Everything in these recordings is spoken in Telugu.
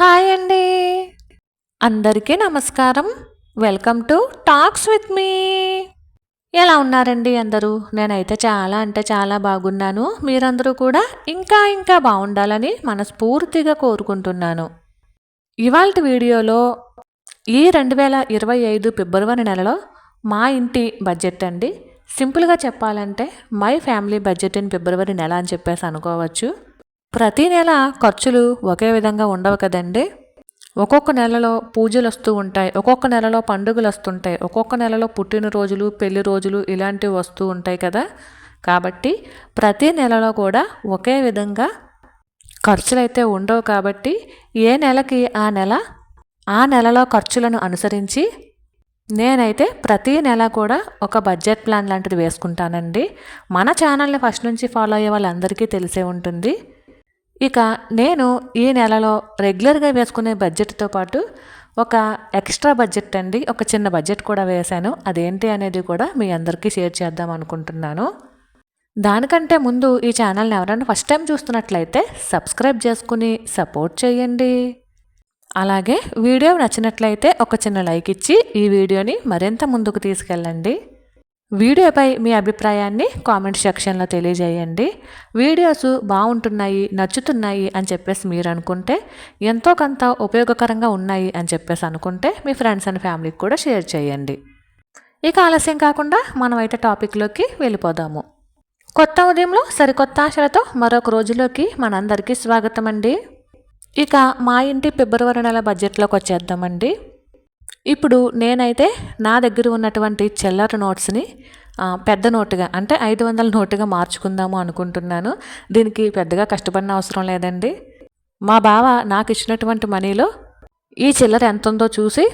హాయ్ అండి. అందరికీ నమస్కారం. Welcome to talks with me ఎలా ఉన్నారండి అందరూ? నేనైతే చాలా అంటే చాలా బాగున్నాను. మీరందరూ కూడా ఇంకా ఇంకా బాగుండాలని మనస్ఫూర్తిగా కోరుకుంటున్నాను. ఇవాళ వీడియోలో ఈ రెండు వేల ఇరవై ఐదు ఫిబ్రవరి నెలలో మా ఇంటి బడ్జెట్ అండి. సింపుల్గా చెప్పాలంటే my family budget in February నెల అని చెప్పేసి అనుకోవచ్చు. ప్రతి నెల ఖర్చులు ఒకే విధంగా ఉండవు కదండి. ఒక్కొక్క నెలలో పూజలు వస్తూ ఉంటాయి ఒక్కొక్క నెలలో పండుగలు వస్తుంటాయి ఒక్కొక్క నెలలో పుట్టినరోజులు పెళ్ళి రోజులు ఇలాంటివి వస్తూ ఉంటాయి కదా. కాబట్టి ప్రతి నెలలో కూడా ఒకే విధంగా ఖర్చులు అయితే ఉండవు కాబట్టి ఏ నెలకి ఆ నెల ఆ నెలలో ఖర్చులను అనుసరించి నేనైతే ప్రతి నెల కూడా ఒక బడ్జెట్ ప్లాన్ లాంటిది వేసుకుంటానండి. మన ఛానల్ని ఫస్ట్ నుంచి ఫాలో అయ్యే వాళ్ళందరికీ తెలిసే ఉంటుంది. ఇక నేను ఈ నెలలో రెగ్యులర్గా వేసుకునే బడ్జెట్తో పాటు ఒక ఎక్స్ట్రా బడ్జెట్ అండి ఒక చిన్న బడ్జెట్ కూడా వేశాను. అదేంటి అనేది కూడా మీ అందరికీ షేర్ చేద్దాం అనుకుంటున్నాను. దానికంటే ముందు ఈ ఛానల్ని ఎవరైనా ఫస్ట్ టైం చూస్తున్నట్లయితే సబ్స్క్రైబ్ చేసుకుని సపోర్ట్ చేయండి. అలాగే వీడియో నచ్చినట్లయితే ఒక చిన్న లైక్ ఇచ్చి ఈ వీడియోని మరింత ముందుకు తీసుకెళ్ళండి. వీడియోపై మీ అభిప్రాయాన్ని కామెంట్ సెక్షన్లో తెలియజేయండి. వీడియోస్ బాగుంటున్నాయి నచ్చుతున్నాయి అని చెప్పేసి మీరు అనుకుంటే ఎంతో కొంత ఉపయోగకరంగా ఉన్నాయి అని చెప్పేసి అనుకుంటే మీ ఫ్రెండ్స్ అండ్ ఫ్యామిలీకి కూడా షేర్ చేయండి. ఇక ఆలస్యం కాకుండా మనం అయితే టాపిక్లోకి వెళ్ళిపోదాము. కొత్త ఉదయంలో సరికొత్త ఆశలతో మరొక రోజులోకి మనందరికీ స్వాగతం అండి ఇక మా ఇంటి ఫిబ్రవరి నెల బడ్జెట్లోకి వచ్చేద్దామండి. ఇప్పుడు నేనైతే నా దగ్గర ఉన్నటువంటి చిల్లర నోట్స్ని పెద్ద నోటుగా అంటే ఐదు వందల నోటుగా మార్చుకుందాము అనుకుంటున్నాను. దీనికి పెద్దగా కష్టపడిన అవసరం లేదండి. మా బావ నాకు ఇచ్చినటువంటి మనీలో ఈ చిల్లర ఎంత ఉందో చూసి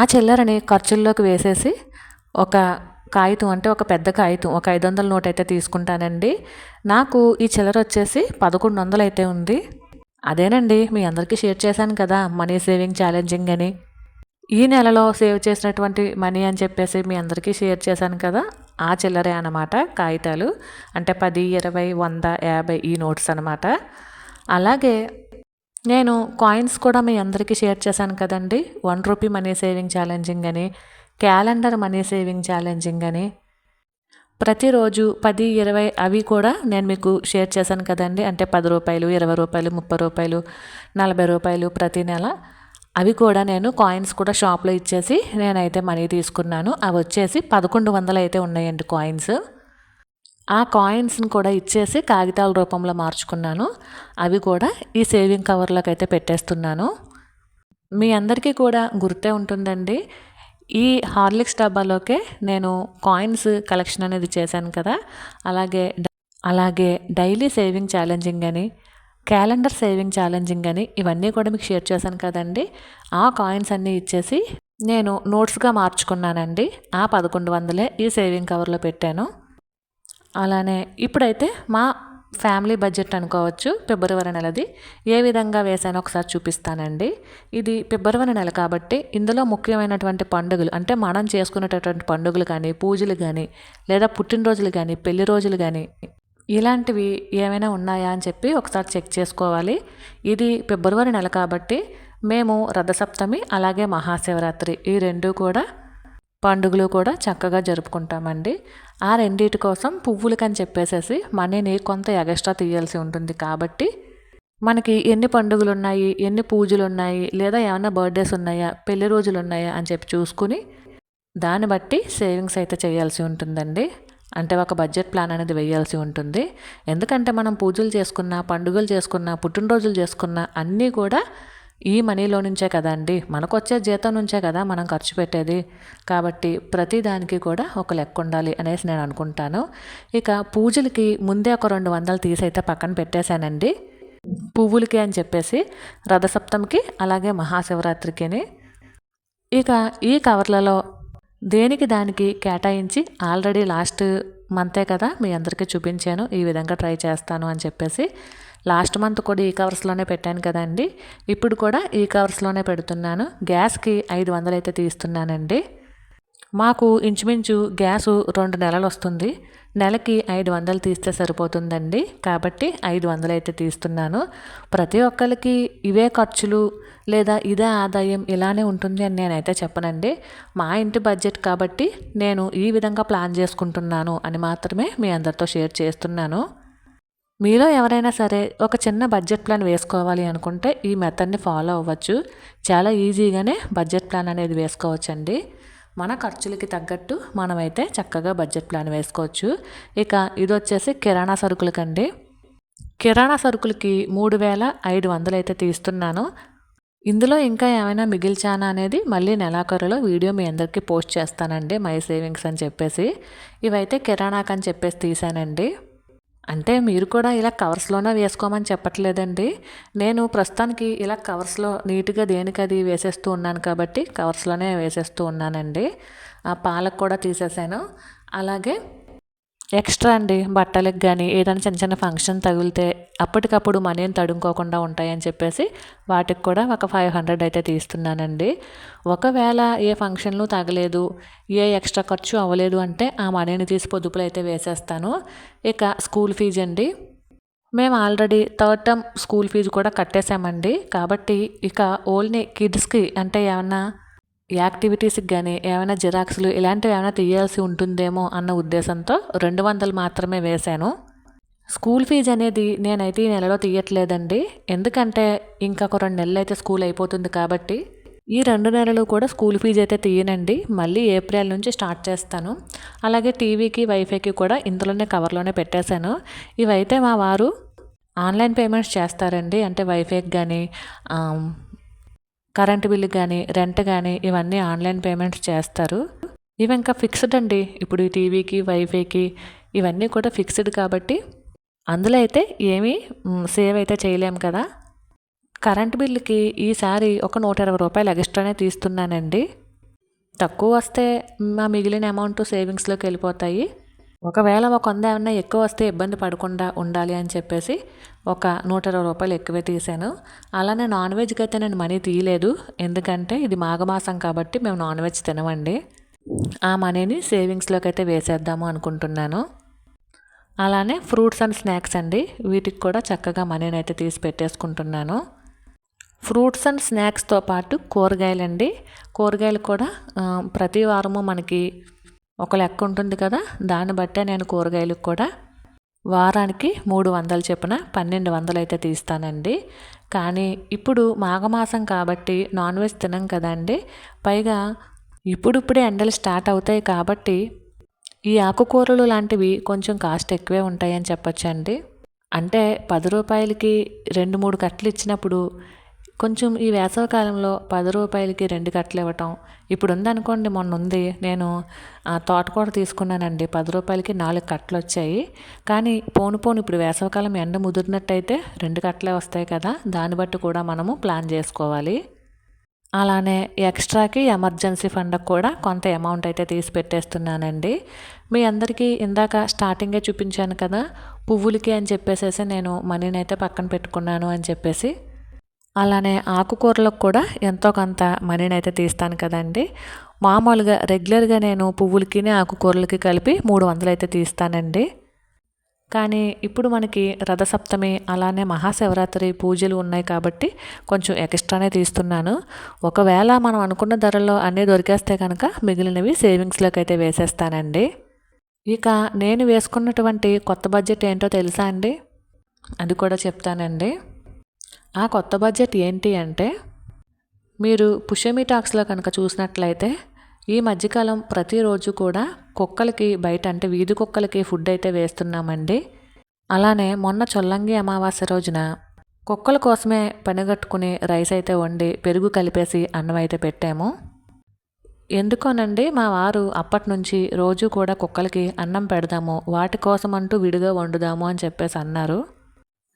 ఆ చిల్లరని ఖర్చుల్లోకి వేసేసి ఒక కాగితం అంటే ఒక పెద్ద కాగితం ఒక ఐదు వందల నోట్ అయితే తీసుకుంటానండి. నాకు ఈ చిల్లర వచ్చేసి పదకొండు వందలు అయితే ఉంది. అదేనండి మీ అందరికీ షేర్ చేశాను కదా మనీ సేవింగ్ ఛాలెంజింగ్ అని. ఈ నెలలో సేవ్ చేసినటువంటి మనీ అని చెప్పేసి మీ అందరికీ షేర్ చేశాను కదా ఆ చిల్లరే అన్నమాట కాగితాలు. అంటే పది ఇరవై వంద యాభై ఈ నోట్స్ అనమాట అలాగే నేను కాయిన్స్ కూడా మీ అందరికీ షేర్ చేశాను కదండి. One rupee money saving challenging అని క్యాలెండర్ మనీ సేవింగ్ ఛాలెంజింగ్ అని. ప్రతిరోజు పది ఇరవై అవి కూడా నేను మీకు షేర్ చేశాను కదండి. అంటే పది రూపాయలు ఇరవై రూపాయలు ముప్పై రూపాయలు నలభై రూపాయలు ప్రతి నెల. అవి కూడా నేను కాయిన్స్ కూడా షాప్లో ఇచ్చేసి నేనైతే మనీ తీసుకున్నాను. అవి వచ్చేసి పదకొండు వందలు అయితే ఉన్నాయండి కాయిన్స్ ఆ కాయిన్స్ని కూడా ఇచ్చేసి కాగితాల రూపంలో మార్చుకున్నాను. అవి కూడా ఈ సేవింగ్ కవర్లోకి అయితే పెట్టేస్తున్నాను. మీ అందరికీ కూడా గుర్తే ఉంటుందండి. ఈ హార్లిక్స్ డబ్బాలోకే నేను కాయిన్స్ కలెక్షన్ అనేది చేశాను కదా. అలాగే అలాగే డైలీ సేవింగ్ ఛాలెంజింగ్ అని క్యాలెండర్ సేవింగ్ ఛాలెంజింగ్ అని ఇవన్నీ కూడా మీకు షేర్ చేశాను కదండి. ఆ కాయిన్స్ అన్నీ ఇచ్చేసి నేను నోట్స్గా మార్చుకున్నానండి. ఆ పదకొండు వందలే ఈ సేవింగ్ కవర్లో పెట్టాను. అలానే ఇప్పుడైతే మా ఫ్యామిలీ బడ్జెట్ అనుకోవచ్చు ఫిబ్రవరి నెలది. ఏ విధంగా వేసానో ఒకసారి చూపిస్తానండి. ఇది ఫిబ్రవరి నెల కాబట్టి ఇందులో ముఖ్యమైనటువంటి పండుగలు అంటే మనం చేసుకునేటటువంటి పండుగలు కానీ పూజలు కానీ లేదా పుట్టినరోజులు కానీ పెళ్ళి రోజులు కానీ ఇలాంటివి ఏమైనా ఉన్నాయా అని చెప్పి ఒకసారి చెక్ చేసుకోవాలి. ఇది ఫిబ్రవరి నెల కాబట్టి మేము రథసప్తమి అలాగే మహాశివరాత్రి ఈ రెండు కూడా పండుగలు కూడా చక్కగా జరుపుకుంటామండి. ఆ రెండింటి కోసం పువ్వులకని చెప్పేసేసి మనీని కొంత ఎగస్ట్రా తీయాల్సి ఉంటుంది కాబట్టి మనకి ఎన్ని పండుగలు ఉన్నాయి ఎన్ని పూజలు ఉన్నాయి లేదా ఏమైనా బర్త్డేస్ ఉన్నాయా పెళ్ళి రోజులు ఉన్నాయా అని చెప్పి చూసుకుని దాన్ని బట్టి సేవింగ్స్ అయితే చేయాల్సి ఉంటుందండి. అంటే ఒక బడ్జెట్ ప్లాన్ అనేది వేయాల్సి ఉంటుంది. ఎందుకంటే మనం పూజలు చేసుకున్న పండుగలు చేసుకున్న పుట్టినరోజులు చేసుకున్న అన్నీ కూడా ఈ మనీలో నుంచే కదండి. మనకు వచ్చే జీతం నుంచే కదా మనం ఖర్చు పెట్టేది. కాబట్టి ప్రతి దానికి కూడా ఒక లెక్క ఉండాలి అనేసి నేను అనుకుంటాను. ఇక పూజలకి ముందే ఒక రెండు వందలు తీసి అయితే పక్కన పెట్టేశానండి. పువ్వులకి అని చెప్పేసి రథసప్తమికి అలాగే మహాశివరాత్రికిని ఇక ఈ కవర్లలో దేనికి దానికి కేటాయించి ఆల్రెడీ లాస్ట్ మంతే కదా మీ అందరికీ చూపించాను. ఈ విధంగా ట్రై చేస్తాను అని చెప్పేసి లాస్ట్ మంత్ కూడా ఈ కవర్స్లోనే పెట్టాను కదండి. ఇప్పుడు కూడా ఈ కవర్స్లోనే పెడుతున్నాను. గ్యాస్కి ఐదు వందలు అయితే తీస్తున్నానండి. మాకు ఇంచుమించు గ్యాసు రెండు నెలలు వస్తుంది. నెలకి ఐదు వందలు తీస్తే సరిపోతుందండి. కాబట్టి ఐదు వందలు అయితే తీస్తున్నాను. ప్రతి ఒక్కరికి ఇవే ఖర్చులు లేదా ఇదే ఆదాయం ఇలానే ఉంటుంది అని నేనైతే చెప్పనండి. మా ఇంటి బడ్జెట్ కాబట్టి నేను ఈ విధంగా ప్లాన్ చేసుకుంటున్నాను అని మాత్రమే మీ అందరితో షేర్ చేస్తున్నాను. మీలో ఎవరైనా సరే ఒక చిన్న బడ్జెట్ ప్లాన్ వేసుకోవాలి అనుకుంటే ఈ మెథడ్ని ఫాలో అవ్వచ్చు. చాలా ఈజీగానే బడ్జెట్ ప్లాన్ అనేది వేసుకోవచ్చండి. మన ఖర్చులకి తగ్గట్టు మనమైతే చక్కగా బడ్జెట్ ప్లాన్ వేసుకోవచ్చు. ఇక ఇది వచ్చేసి కిరాణా సరుకులకండి. కిరాణా సరుకులకి మూడు వేల ఐదు వందలు అయితే తీస్తున్నాను. ఇందులో ఇంకా ఏమైనా మిగిల్చానా అనేది మళ్ళీ నెలాఖరులో వీడియో మీ అందరికీ పోస్ట్ చేస్తానండి మై సేవింగ్స్ అని చెప్పేసి. ఇవైతే కిరాణాకి అని చెప్పేసి తీసానండి అంటే మీరు కూడా ఇలా కవర్స్లోనే వేసుకోమని చెప్పట్లేదండి. నేను ప్రస్తుతానికి ఇలా కవర్స్లో నీట్గా దేనికి అది వేసేస్తూ ఉన్నాను కాబట్టి కవర్స్లోనే వేసేస్తూ ఉన్నానండి. ఆ పాలకు కూడా తీసేసాను. అలాగే ఎక్స్ట్రా అండి బట్టలకు కానీ ఏదైనా చిన్న చిన్న ఫంక్షన్ తగిలితే అప్పటికప్పుడు మనీని తడుముకోకుండా ఉంటాయని చెప్పేసి వాటికి కూడా ఒక ఫైవ్ హండ్రెడ్ అయితే తీస్తున్నానండి. ఒకవేళ ఏ ఫంక్షన్లు తగలేదు ఏ ఎక్స్ట్రా ఖర్చు అవ్వలేదు అంటే ఆ మనీని తీసి పొదుపులు అయితే వేసేస్తాను. ఇక స్కూల్ ఫీజు అండి. మేము already third term school fees కూడా కట్టేశామండి కాబట్టి ఇక ఓన్లీ కిడ్స్కి అంటే ఏమన్నా యాక్టివిటీస్కి కానీ ఏమైనా జిరాక్స్లు ఇలాంటివి ఏమైనా తీయాల్సి ఉంటుందేమో అన్న ఉద్దేశంతో రెండు వందలు మాత్రమే వేశాను. స్కూల్ ఫీజు అనేది నేనైతే ఈ నెలలో తీయట్లేదండి. ఎందుకంటే ఇంకొక రెండు నెలలు అయితే స్కూల్ అయిపోతుంది కాబట్టి ఈ రెండు నెలలు కూడా స్కూల్ ఫీజు అయితే తీయనండి. మళ్ళీ ఏప్రిల్ నుంచి స్టార్ట్ చేస్తాను. అలాగే టీవీకి వైఫైకి కూడా ఇందులోనే కవర్లోనే పెట్టేశాను. ఇవైతే మా వారు ఆన్లైన్ పేమెంట్స్ చేస్తారండి. అంటే వైఫైకి కానీ కరెంటు బిల్లు కానీ రెంట్ కానీ ఇవన్నీ ఆన్లైన్ పేమెంట్స్ చేస్తారు. ఇవి ఇంకా ఫిక్స్డ్ అండి. ఇప్పుడు ఈ టీవీకి వైఫైకి ఇవన్నీ కూడా ఫిక్స్డ్ కాబట్టి అందులో అయితే ఏమీ సేవ్ అయితే చేయలేము కదా. కరెంట్ బిల్లుకి ఈసారి ఒక నూట ఇరవై రూపాయలు ఎక్స్ట్రానే తీస్తున్నానండి. తక్కువ వస్తే మా మిగిలిన అమౌంట్ సేవింగ్స్లోకి వెళ్ళిపోతాయి. ఒకవేళ ఒక వంద ఏమన్నా ఎక్కువ వస్తే ఇబ్బంది పడకుండా ఉండాలి అని చెప్పేసి ఒక నూట ఇరవై రూపాయలు ఎక్కువే తీసాను అలానే నాన్ వెజ్కి అయితే నేను మనీ తీయలేదు. ఎందుకంటే ఇది మాఘమాసం కాబట్టి మేము నాన్ వెజ్ తినమండి. ఆ మనీని సేవింగ్స్లోకి అయితే వేసేద్దాము అనుకుంటున్నాను. అలానే ఫ్రూట్స్ అండ్ స్నాక్స్ అండి. వీటికి కూడా చక్కగా మనీని అయితే తీసి పెట్టేసుకుంటున్నాను. ఫ్రూట్స్ అండ్ స్నాక్స్తో పాటు కూరగాయలండి. కూరగాయలు కూడా ప్రతి వారము మనకి ఒక లెక్క ఉంటుంది కదా దాన్ని బట్టే నేను కూరగాయలకు కూడా వారానికి మూడు వందలు చెప్పిన పన్నెండు వందలు అయితే తీస్తానండి. కానీ ఇప్పుడు మాఘమాసం కాబట్టి నాన్ వెజ్ తినం కదండి. పైగా ఇప్పుడిప్పుడే ఎండలు స్టార్ట్ అవుతాయి కాబట్టి ఈ ఆకుకూరలు లాంటివి కొంచెం కాస్ట్ ఎక్కువే ఉంటాయని చెప్పొచ్చండి. అంటే పది రూపాయలకి రెండు మూడు కట్టలు ఇచ్చినప్పుడు కొంచెం ఈ వేసవకాలంలో పది రూపాయలకి రెండు కట్టలు ఇవ్వటం. ఇప్పుడు ఉందనుకోండి మొన్న ఉంది నేను తోటకూర తీసుకున్నానండి. పది రూపాయలకి నాలుగు కట్టలు వచ్చాయి. కానీ పోను పోను ఇప్పుడు వేసవకాలం ఎండ ముదిరినట్టయితే రెండు కట్టలే వస్తాయి కదా. దాన్ని బట్టి కూడా మనము ప్లాన్ చేసుకోవాలి. అలానే ఎక్స్ట్రాకి ఎమర్జెన్సీ ఫండ్కి కూడా కొంత అమౌంట్ అయితే తీసి పెట్టేస్తున్నానండి. మీ అందరికీ ఇందాక స్టార్టింగే చూపించాను కదా పువ్వులకి అని చెప్పేసేసి నేను మనీని అయితే పక్కన పెట్టుకున్నాను అని చెప్పేసి. అలానే ఆకుకూరలకు కూడా ఎంతో కొంత మనీని అయితే తీస్తాను కదండి. మామూలుగా రెగ్యులర్గా నేను పువ్వులకి ఆకుకూరలకి కలిపి మూడు వందలు అయితే తీస్తానండి. కానీ ఇప్పుడు మనకి రథసప్తమి అలానే మహాశివరాత్రి పూజలు ఉన్నాయి కాబట్టి కొంచెం ఎక్స్ట్రానే తీస్తున్నాను. ఒకవేళ మనం అనుకున్న ధరల్లో అన్నీ దొరికేస్తే కనుక మిగిలినవి సేవింగ్స్లోకి అయితే వేసేస్తానండి. ఇక నేను వేసుకున్నటువంటి కొత్త బడ్జెట్ ఏంటో తెలుసా అండి? అది కూడా చెప్తానండి. ఆ కొత్త బడ్జెట్ ఏంటి అంటే మీరు పుషమి టాక్స్లో కనుక చూసినట్లయితే ఈ మధ్యకాలం ప్రతిరోజు కూడా కుక్కలకి బయట అంటే వీధి కుక్కలకి ఫుడ్ అయితే వేస్తున్నామండి. అలానే మొన్న చొల్లంగి అమావాస్య రోజున కుక్కల కోసమే పనిగట్టుకుని రైస్ అయితే వండి పెరుగు కలిపేసి అన్నం అయితే పెట్టాము. ఎందుకోనండి మా వారు అప్పటి నుంచి రోజు కూడా కుక్కలకి అన్నం పెడదాము వాటి కోసం అంటూ విడిగా వండుదాము అని చెప్పేసి అన్నారు.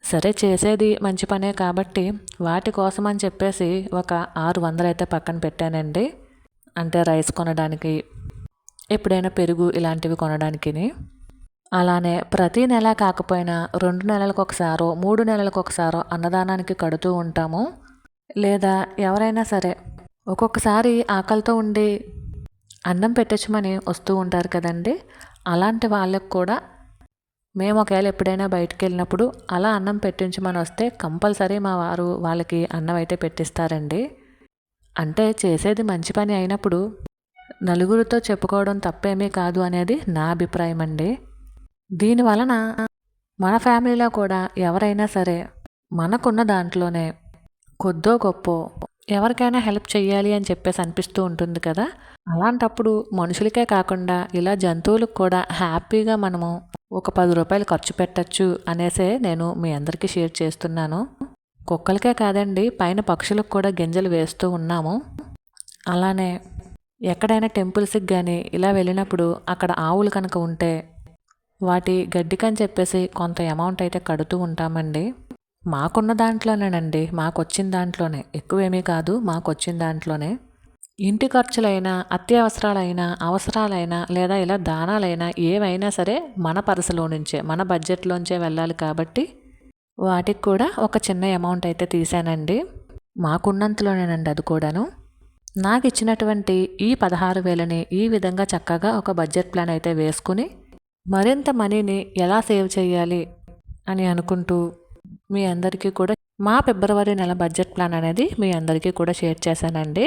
సరే చేసేది మంచి పనే కాబట్టి వాటి కోసం అని చెప్పేసి ఒక ఆరు వందలు అయితే పక్కన పెట్టానండి. అంటే రైస్ కొనడానికి ఎప్పుడైనా పెరుగు ఇలాంటివి కొనడానికి అలానే ప్రతి నెల కాకపోయినా రెండు నెలలకు ఒకసారో మూడు నెలలకు ఒకసారో అన్నదానానికి కడుతూ ఉంటాము. లేదా ఎవరైనా సరే ఒక్కొక్కసారి ఆకలితో ఉండి అన్నం పెట్టించమని వస్తూ ఉంటారు కదండి. అలాంటి వాళ్ళకు కూడా మేము ఒకవేళ ఎప్పుడైనా బయటకు వెళ్ళినప్పుడు అలా అన్నం పెట్టించమని వస్తే కంపల్సరీ మా వారు వాళ్ళకి అన్నం అయితే పెట్టిస్తారండి. అంటే చేసేది మంచి పని అయినప్పుడు నలుగురితో చెప్పుకోవడం తప్పేమీ కాదు అనేది నా అభిప్రాయం అండి. దీని వలన మన ఫ్యామిలీలో కూడా ఎవరైనా సరే మనకున్న దాంట్లోనే కొద్దో గొప్ప ఎవరికైనా హెల్ప్ చేయాలి అని చెప్పేసి అనిపిస్తూ ఉంటుంది కదా. అలాంటప్పుడు మనుషులకే కాకుండా ఇలా జంతువులకు కూడా హ్యాపీగా మనము ఒక పది రూపాయలు ఖర్చు పెట్టచ్చు అనేసే నేను మీ అందరికీ షేర్ చేస్తున్నాను. కుక్కలకే కాదండి పైన పక్షులకు కూడా గింజలు వేస్తూ ఉన్నాము. అలానే ఎక్కడైనా టెంపుల్స్కి కానీ ఇలా వెళ్ళినప్పుడు అక్కడ ఆవులు కనుక ఉంటే వాటి గడ్డికని చెప్పేసి కొంత అమౌంట్ అయితే కడుతూ ఉంటామండి. మాకున్న దాంట్లోనేనండి మాకు వచ్చిన దాంట్లోనే. ఎక్కువేమీ కాదు మాకు వచ్చిన దాంట్లోనే. ఇంటి ఖర్చులైనా అత్యవసరాలైనా అవసరాలైనా లేదా ఇలా దానాలైనా ఏవైనా సరే మన పరసలో నుంచే మన బడ్జెట్లోంచే వెళ్ళాలి కాబట్టి వాటికి కూడా ఒక చిన్న అమౌంట్ అయితే తీసానండి మాకున్నంతలోనేనండి అది కూడాను. నాకు ఇచ్చినటువంటి ఈ పదహారు వేలని ఈ విధంగా చక్కగా ఒక బడ్జెట్ ప్లాన్ అయితే వేసుకుని మరింత మనీని ఎలా సేవ్ చేయాలి అని అనుకుంటూ మీ అందరికీ కూడా మా ఫిబ్రవరి నెల బడ్జెట్ ప్లాన్ అనేది మీ అందరికీ కూడా షేర్ చేశానండి.